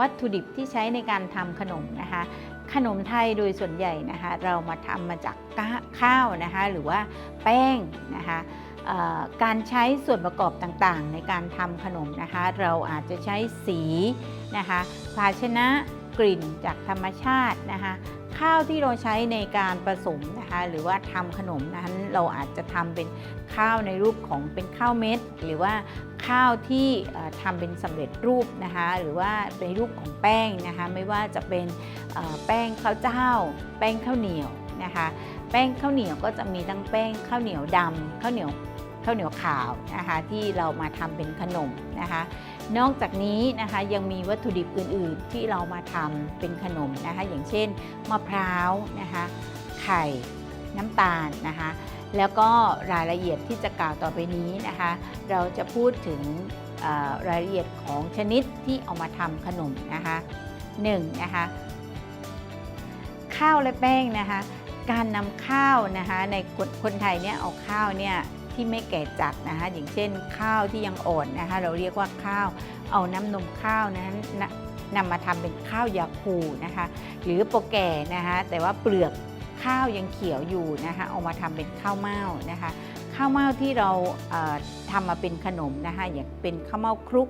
วัตถุดิบที่ใช้ในการทำขนมนะคะ ขนมไทยโดยส่วนใหญ่นะคะ เรามาทำมาจากข้าวนะคะ หรือว่าแป้งนะคะการใช้ส่วนประกอบต่างๆ ในการทำขนมนะคะ เราอาจจะใช้สีนะคะ ภาชนะ กลิ่นจากธรรมชาตินะคะข้าวที่เราใช้ในการผสมนะคะหรือว่าทำขนมนั้นเราอาจจะทำเป็นข้าวในรูปของเป็นข้าวเม็ด หรือว่าข้าวที่เอ่อทำเป็นสำเร็จรูปนะคะหรือว่าเป็นรูปของแป้งนะคะไม่ว่าจะเป็นแป้งข้าวเจ้า แป้งข้าวเหนียวนะคะแป้งข้าวเหนียวก็จะมีทั้งแป้งข้าวเหนียวดำข้าวเหนียว ข้าวเหนียวขาวนะคะที่เรามาทำเป็นขนมนะคะนอกจากนี้นะคะยังมีวัตถุดิบอื่นๆ ที่เรามาทำเป็นขนมนะคะอย่างเช่นมะพร้าวนะคะไข่น้ำตาลนะคะแล้วก็รายละเอียดที่จะกล่าวต่อไปนี้นะคะเราจะพูดถึงรายละเอียดของชนิดที่เอามาทำขนมนะคะหนึ่งนะคะข้าวและแป้งนะคะการนำข้าวนะคะในคนคนไทยเนี่ยเอาข้าวเนี่ย ที่ไม่แก่จัดนะคะอย่างเช่นข้าวที่ยังอ่อนนะคะเราเรียกว่าข้าวเอาน้ำนมข้าวนั้นนำมาทำเป็นข้าวยาคูนะคะหรือโปรแก่นะคะแต่ว่าเปลือกข้าวยังเขียวอยู่นะคะเอามาทำเป็นข้าวเม่านะคะข้าวเม่าที่เราเอ่อทำมาเป็นขนมนะคะอย่างเป็นข้าวเม่าคลุก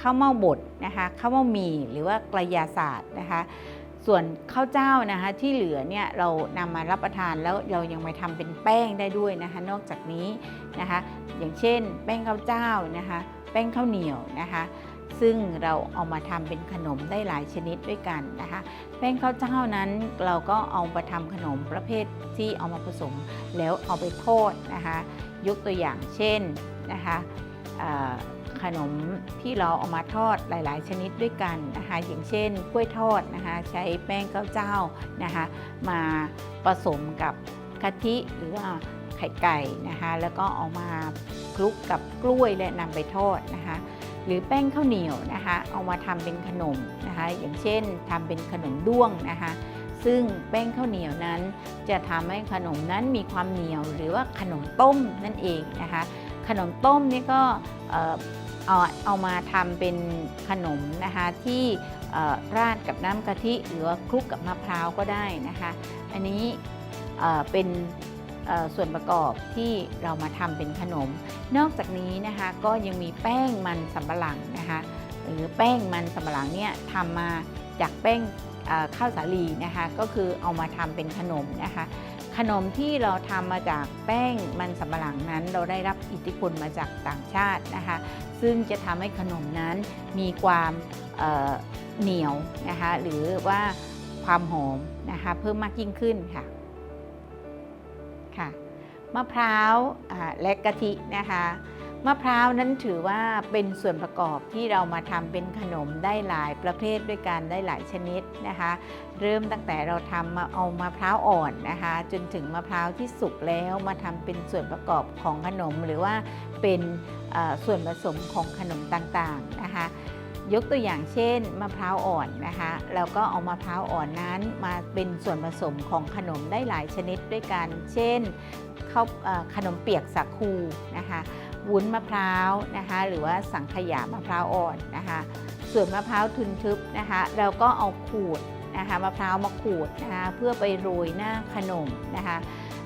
ข้าวเม่าบดนะคะข้าวเม่าหมี่หรือว่ากระยาศาสตร์นะคะ ส่วนข้าวเจ้านะคะที่เหลือเนี่ยเรานำมารับประทานแล้วเรายังมาทำเป็นแป้งได้ด้วยนะคะ นอกจากนี้นะคะ อย่างเช่น แป้งข้าวเจ้านะคะ แป้งข้าวเหนียวนะคะ ซึ่งเราเอามาทำเป็นขนมได้หลายชนิดด้วยกันนะคะ แป้งข้าวเจ้านั้นเราก็เอามาทำขนมประเภทที่เอามาผสมแล้วเอาไปทอดนะคะ ยกตัวอย่างเช่นนะคะ ขนมที่เราเอามาทอดหลาย ๆ ชนิดด้วยกันนะคะอย่างเช่นกล้วยทอดนะคะใช้แป้งข้าวเจ้านะคะมาผสมกับกะทิหรือว่าไข่ไก่นะคะแล้วก็เอามาคลุกกับกล้วยและนำไปทอดนะคะหรือแป้งข้าวเหนียวนะคะเอามาทำเป็นขนมนะคะอย่างเช่นทำเป็นขนมด้วงนะคะซึ่งแป้งข้าวเหนียวนั้น จะทำให้ขนมนั้นมีความเหนียว หรือว่าขนมต้มนั่นเองนะคะขนมต้มนี่ก็ เอาเอามาทำเป็นขนมนะคะที่ราดกับน้ำกะทิหรือว่าคลุกกับมะพร้าวก็ได้นะคะ อันนี้เป็นส่วนประกอบที่เรามาทำเป็นขนม นอกจากนี้นะคะก็ยังมีแป้งมันสำปะหลังนะคะหรือแป้งมันสำปะหลังเนี่ยทำมาจากแป้งข้าวสาลีนะคะ ก็คือเอามาทำเป็นขนมนะคะ ขนมที่เราทำมาจากแป้งมันสำปะหลังนั้น เราได้รับอิทธิพลมาจากต่างชาตินะคะ ซึ่งจะทำให้ขนมนั้นมีความเเหนียวนะคะหรือว่าความหอมนะคะเพิ่มมากยิ่งขึ้นค่ะค่ะมะพร้าวและกะทินะคะ มะพร้าวนั้นถือว่าเป็นส่วนประกอบที่เรามาทำเป็นขนมได้หลายประเภทด้วยกันได้หลายชนิดนะคะ เริ่มตั้งแต่เราทำมาเอามะพร้าวอ่อนนะคะ จนถึงมะพร้าวที่สุกแล้วมาทำเป็นส่วนประกอบของขนม หรือว่าเป็นส่วนผสมของขนมต่างๆนะคะ ยกตัวอย่างเช่นมะพร้าวอ่อนนะคะแล้วก็เอามะพร้าวอ่อนนั้นมาเป็นส่วนผสมของขนมได้หลายชนิดด้วยกัน เช่นข้าวขนมเปียกสาคูนะคะ วุ้นมะพร้าวนะคะหรือว่าสังขยามะพร้าวอ่อนนะคะส่วนมะพร้าวทึนทึบนะคะเราก็เอาขูดนะคะมะพร้าวมาขูดนะคะเพื่อไปโรยหน้าขนมนะคะ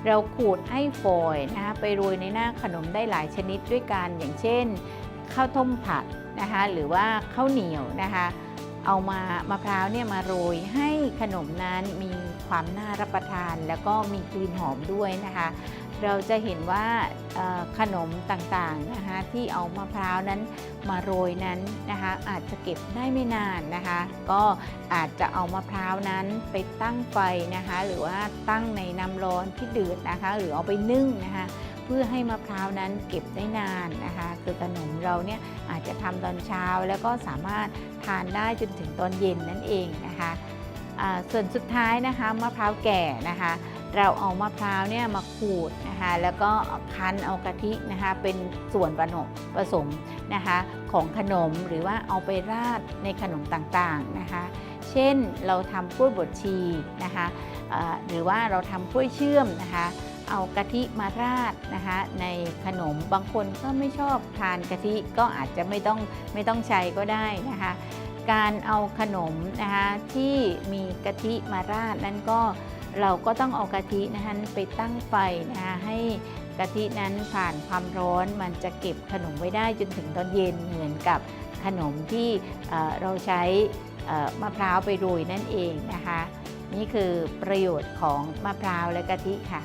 เราขูดให้ฝอยนะคะไปโรยในหน้าขนมได้หลายชนิดด้วยกันอย่างเช่น ข้าวต้มผัดนะคะหรือว่าข้าวเหนียวนะคะ เอามามะพร้าวเนี่ยมาโรยให้ขนมนั้นมีความน่ารับประทาน แล้วก็มีกลิ่นหอมด้วยนะคะ เราจะเห็นว่าขนมต่างๆนะคะที่เอามะพร้าวนั้นมาโรยนั้นนะคะอาจจะเก็บได้ไม่นานนะคะ ก็อาจจะเอามะพร้าวนั้นไปตั้งไฟนะคะ หรือว่าตั้งในน้ำร้อนที่เดือดนะคะ หรือเอาไปนึ่งนะคะ พื่อให้มะพร้าวนั้นเก็บได้นานนะคะ คือขนมเราเนี่ยอาจจะทำตอนเช้าแล้วก็สามารถทานได้จนถึงตอนเย็นนั่นเองนะคะส่วนสุดท้ายนะคะมะพร้าวแก่นะคะ เราเอามะพร้าวเนี่ยมาขูดนะคะแล้วก็คั้นเอากะทินะคะเป็นส่วนผสมผสมนะคะของขนมหรือว่าเอาไปราดในขนมต่างๆนะคะ เช่นเราทำกล้วยบดชีนะคะหรือว่าเราทำกล้วยเชื่อมนะคะ เอากะทิมาราดนะคะในขนมบางคนก็ไม่ชอบทานกะทิก็อาจจะไม่ต้องไม่ต้องใช้ก็ได้นะคะการเอาขนมนะคะที่มีกะทิมาราดนั้นก็เราก็ต้องเอากะทินะคะไปตั้งไฟนะคะให้กะทินั้นผ่านความร้อนมันจะเก็บขนมไว้ได้จนถึงตอนเย็นเหมือนกับขนมที่เเราใช้มะพร้าวไปโรยนั่นเองนะคะ นี่คือประโยชน์ของมะพร้าวและกะทิค่ะ